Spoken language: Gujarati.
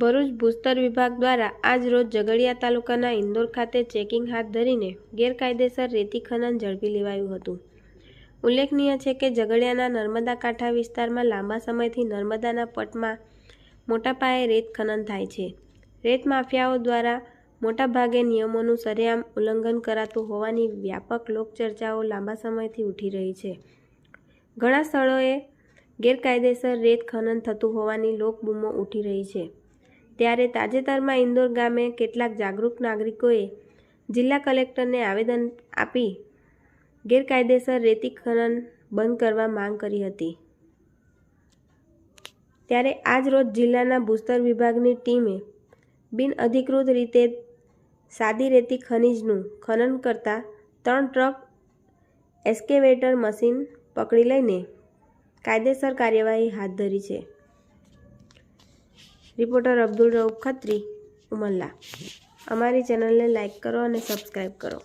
ભરૂચ ભૂસ્તર વિભાગ દ્વારા આજ રોજ ઝઘડિયા તાલુકાના ઇન્દોર ખાતે ચેકિંગ હાથ ધરીને ગેરકાયદેસર રેતી ખનન ઝડપી લેવાયું હતું. ઉલ્લેખનીય છે કે ઝઘડિયાના નર્મદા કાંઠા વિસ્તારમાં લાંબા સમયથી નર્મદાના પટમાં મોટા પાયે રેત ખનન થાય છે. રેત માફિયાઓ દ્વારા મોટાભાગે નિયમોનું સરેઆમ ઉલ્લંઘન કરાતું હોવાની વ્યાપક લોકચર્ચાઓ લાંબા સમયથી ઉઠી રહી છે. ઘણા સ્થળોએ ગેરકાયદેસર રેત ખનન થતું હોવાની લોકબૂમો ઉઠી રહી છે. ત્યારે તાજેતરમાં ઇન્દોર ગામે કેટલાક જાગૃત નાગરિકોએ જિલ્લા કલેક્ટરને આવેદન આપી ગેરકાયદેસર રેતી ખનન બંધ કરવા માંગ કરી હતી. ત્યારે આજ રોજ જિલ્લાના ભૂસ્તર વિભાગની ટીમે બિનઅધિકૃત રીતે સાદી રેતી ખનીજનું ખનન કરતા ત્રણ ટ્રક એસ્કેવેટર મશીન પકડી લઈને કાયદેસર કાર્યવાહી હાથ ધરી છે. રિપોર્ટર અબ્દુલ રઉફ ખત્રી ઉમલ્લા. અમારી ચેનલને લાઇક કરો અને સબસ્ક્રાઈબ કરો.